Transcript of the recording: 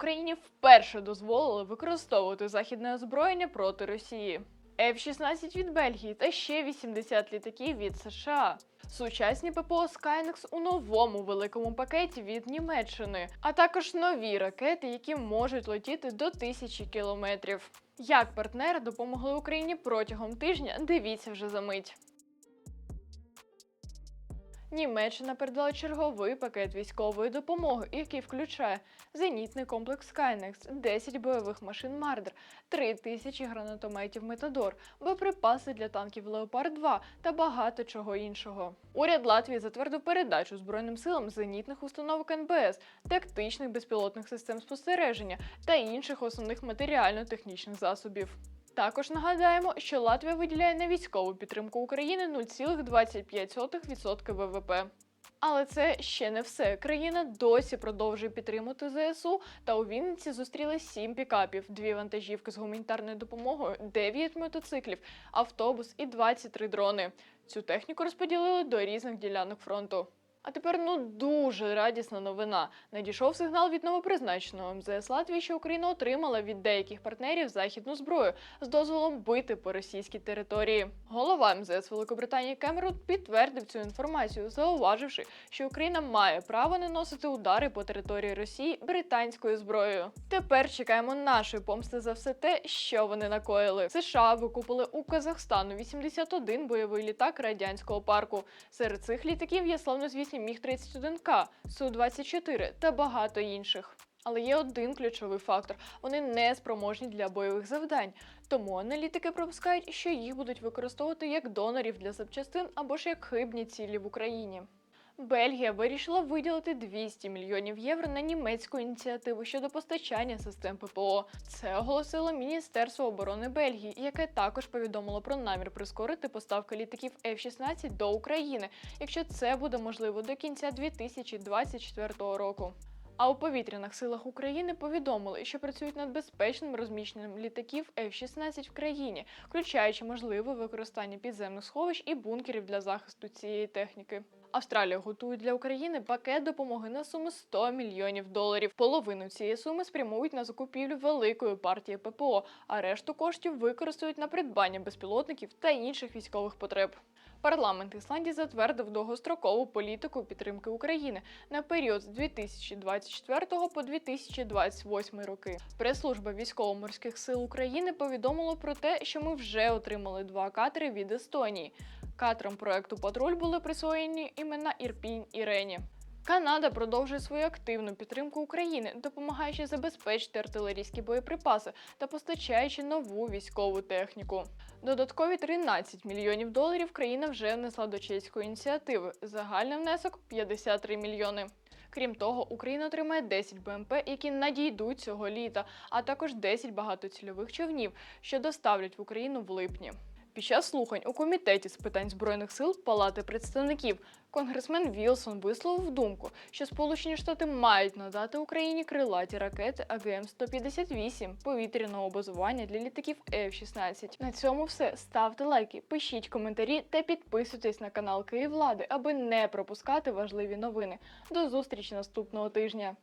Україні вперше дозволили використовувати західне озброєння проти Росії. F-16 від Бельгії та ще 80 літаків від США. Сучасні ППО Skynex у новому великому пакеті від Німеччини, а також нові ракети, які можуть летіти до тисячі кілометрів. Як партнери допомогли Україні протягом тижня, дивіться вже за мить. Німеччина передала черговий пакет військової допомоги, який включає зенітний комплекс Skynex, 10 бойових машин Мардер, 3 тисячі гранатометів Метадор, боєприпаси для танків Леопард 2 та багато чого іншого. Уряд Латвії затвердив передачу Збройним силам зенітних установок НБС, тактичних безпілотних систем спостереження та інших основних матеріально-технічних засобів. Також нагадаємо, що Латвія виділяє на військову підтримку України 0,25% ВВП. Але це ще не все. Країна досі продовжує підтримувати ЗСУ, та у Вінниці зустріли сім пікапів, дві вантажівки з гуманітарною допомогою, 9 мотоциклів, автобус і 23 дрони. Цю техніку розподілили до різних ділянок фронту. А тепер ну дуже радісна новина. Надійшов сигнал від новопризначеного МЗС Латвії, що Україна отримала від деяких партнерів західну зброю з дозволом бити по російській території. Голова МЗС Великобританії Кемерон підтвердив цю інформацію, зауваживши, що Україна має право наносити удари по території Росії британською зброєю. Тепер чекаємо нашої помсти за все те, що вони накоїли. США викупили у Казахстану 81 бойовий літак радянського парку. Серед цих літаків є славнозвісні Міг-31К, Су-24 та багато інших. Але є один ключовий фактор: вони не спроможні для бойових завдань. Тому аналітики пропускають, що їх будуть використовувати як донорів для запчастин або ж як хибні цілі в Україні. Бельгія вирішила виділити 200 мільйонів євро на німецьку ініціативу щодо постачання систем ППО. Це оголосило Міністерство оборони Бельгії, яке також повідомило про намір прискорити поставки літаків F-16 до України, якщо це буде можливо до кінця 2024 року. А у повітряних силах України повідомили, що працюють над безпечним розміщенням літаків F-16 в країні, включаючи можливе використання підземних сховищ і бункерів для захисту цієї техніки. Австралія готує для України пакет допомоги на суму 100 мільйонів доларів. Половину цієї суми спрямують на закупівлю великої партії ППО, а решту коштів використають на придбання безпілотників та інших військових потреб. Парламент Ісландії затвердив довгострокову політику підтримки України на період з 2024 по 2028 роки. Прес-служба військово-морських сил України повідомила про те, що ми вже отримали два катери від Естонії. Катерам проекту Патруль були присвоєні імена Ірпінь і Рені. Канада продовжує свою активну підтримку України, допомагаючи забезпечити артилерійські боєприпаси та постачаючи нову військову техніку. Додаткові 13 мільйонів доларів країна вже внесла до чеської ініціативи. Загальний внесок 53 мільйони. Крім того, Україна отримає 10 БМП, які надійдуть цього літа, а також 10 багатоцільових човнів, що доставлять в Україну в липні. Під час слухань у комітеті з питань збройних сил Палати представників конгресмен Вілсон висловив думку, що Сполучені Штати мають надати Україні крилаті ракети АГМ-158 повітряного базування для літаків F-16. На цьому все. Ставте лайки, пишіть коментарі та підписуйтесь на канал Київлади, аби не пропускати важливі новини. До зустрічі наступного тижня.